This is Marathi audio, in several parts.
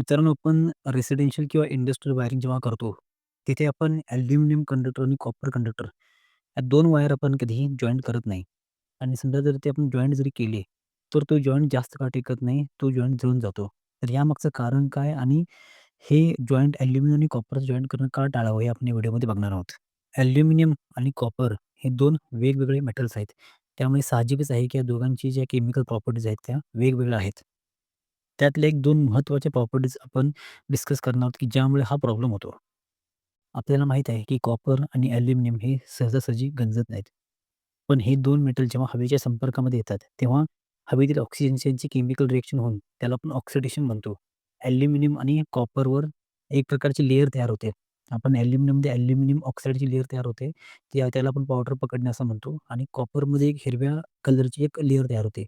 मित्रांनो, आपण रेसिडेन्शियल किंवा इंडस्ट्रियल वायरिंग जेव्हा करतो, तिथे आपण ॲल्युमिनियम कंडक्टर आणि कॉपर कंडक्टर या दोन वायर आपण कधीही जॉईंट करत नाही. आणि समजा जर ते आपण जॉईंट जरी केले, तर तो जॉईंट जास्त काळ टिकत नाही. तो जॉईंट जळून जातो. तर यामागचं कारण काय आणि हे जॉईंट ॲल्युमिनियम आणि कॉपरचं जॉईंट करणं का टाळावं हे आपण या व्हिडिओमध्ये बघणार आहोत. ॲल्युमिनियम आणि कॉपर हे दोन वेगवेगळे मेटल्स आहेत. त्यामुळे साहजिकच आहे की या दोघांची ज्या केमिकल प्रॉपर्टीज आहेत त्या वेगवेगळ्या आहेत. त्यातल्या एक दोन महत्त्वाच्या प्रॉपर्टीज आपण डिस्कस करणार आहोत, की ज्यामुळे हा प्रॉब्लेम होतो. आपल्याला माहीत आहे, की कॉपर आणि ॲल्युमिनियम हे सहजासहजी गंजत नाहीत. पण हे दोन मेटल जेव्हा हवेच्या संपर्कामध्ये येतात, तेव्हा हवेतील ऑक्सिजनची केमिकल रिएक्शन होऊन त्याला आपण ऑक्सिडेशन म्हणतो. ॲल्युमिनियम आणि कॉपरवर एक प्रकारची लेअर तयार होते. आपण ॲल्युमिनियममध्ये ॲल्युमिनियम ऑक्साईडची लेअर तयार होते. त्या त्याला आपण पावडर पकडणे असं म्हणतो आणि कॉपरमध्ये एक हिरव्या कलरची एक लेअर तयार होते.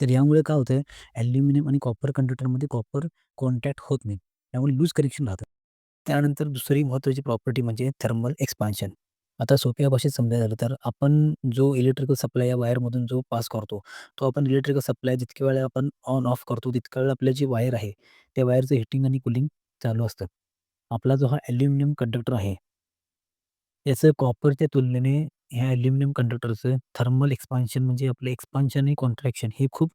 तर यामुळे काय होतं ॲल्युमिनियम आणि कॉपर कंडक्टरमध्ये कॉपर कॉन्टॅक्ट होत नाही. त्यामुळे लूज कनेक्शन राहतं. त्यानंतर दुसरी महत्त्वाची प्रॉपर्टी म्हणजे थर्मल एक्सपान्शन. आता सोप्या भाषेत समजायचं झालं तर आपण जो इलेक्ट्रिकल सप्लाय या वायरमधून जो पास करतो, तो आपण इलेक्ट्रिकल सप्लाय जितक्या वेळा आपण ऑन ऑफ करतो, तितक्या वेळा आपलं जी वायर आहे, त्या वायरचं हिटिंग आणि कूलिंग चालू असतं. आपला जो हा ॲल्युमिनियम कंडक्टर आहे याचं कॉपरच्या तुलनेने ह्या ॲल्युमिनियम कंडक्टरचं थर्मल एक्सपान्शन म्हणजे आपलं एक्सपान्शन आणि कॉन्ट्रॅक्शन हे खूप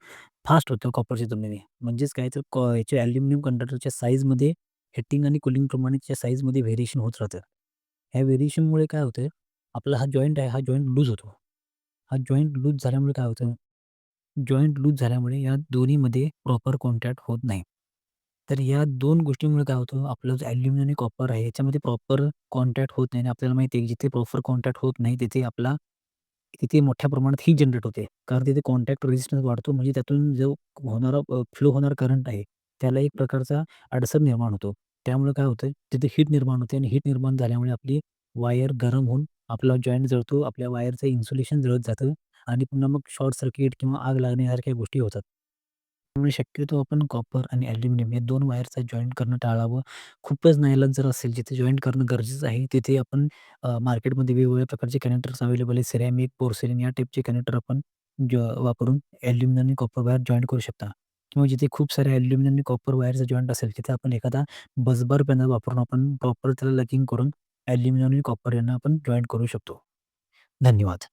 फास्ट होतं कॉपरच्या तुलनेने. म्हणजेच काय तर कॉ याच्या ॲल्युमिनियम कंडक्टरच्या साईजमध्ये हिटिंग आणि कूलिंगप्रमाणे त्याच्या साईजमध्ये व्हेरिएशन होत राहतं. ह्या व्हेरिएशनमुळे काय होतं, आपला हा जॉईंट आहे, हा जॉईंट लूज होतो. हा जॉईंट लूज झाल्यामुळे काय होतं, जॉईंट लूज झाल्यामुळे या दोन्हीमध्ये प्रॉपर कॉन्टॅक्ट होत नाही. तर या 2 गोष्टींमुळे काय होतं, आपलं जो ॲल्युमिनियम आणि कॉपर आहे, याच्यामध्ये प्रॉपर कॉन्टॅक्ट होत नाही आणि आपल्याला माहिती आहे, की जिथे प्रॉपर कॉन्टॅक्ट होत नाही, तिथे आपला तिथे मोठ्या प्रमाणात हीट जनरेट होते. कारण तिथे कॉन्टॅक्ट रेझिस्टन्स वाढतो. म्हणजे त्यातून जो होणारा फ्लो होणारा करंट आहे, त्याला एक प्रकारचा अडसर निर्माण होतो. त्यामुळे काय होतं, तिथे हीट निर्माण होते आणि हीट निर्माण झाल्यामुळे आपली वायर गरम होऊन आपला जॉइंट जळतो. आपल्या वायरचं इन्सुलेशन जळत जातं आणि पुन्हा मग शॉर्ट सर्किट किंवा आग लागण्यासारख्या गोष्टी होतात. त्यामुळे शक्यतो आपण कॉपर आणि ॲल्युमिनियम या दोन वायरचा जॉईंट करणं टाळावं. खूपच नाईलाज जर असेल, जिथे जॉईंट करणं गरजेचं आहे, तिथे आपण अ, मार्केटमध्ये वेगवेगळ्या प्रकारचे कनेक्टर्स अवेलेबल आहेत. सिरॅमिक, पोर्सिलेन या टाइपचे कनेक्टर आपण ज वापरून ॲल्युमिनियम आणि कॉपर वायर जॉईंट करू शकता. किंवा जिथे खूप सारे ॲल्युमिनियम आणि कॉपर वायरचा जॉईंट असेल, तिथे आपण एखादा बसबार पॅनल वापरून आपण प्रॉपर त्याला लकिंग करून ॲल्युमिनियम आणि कॉपर यांना आपण जॉईंट करू शकतो. धन्यवाद.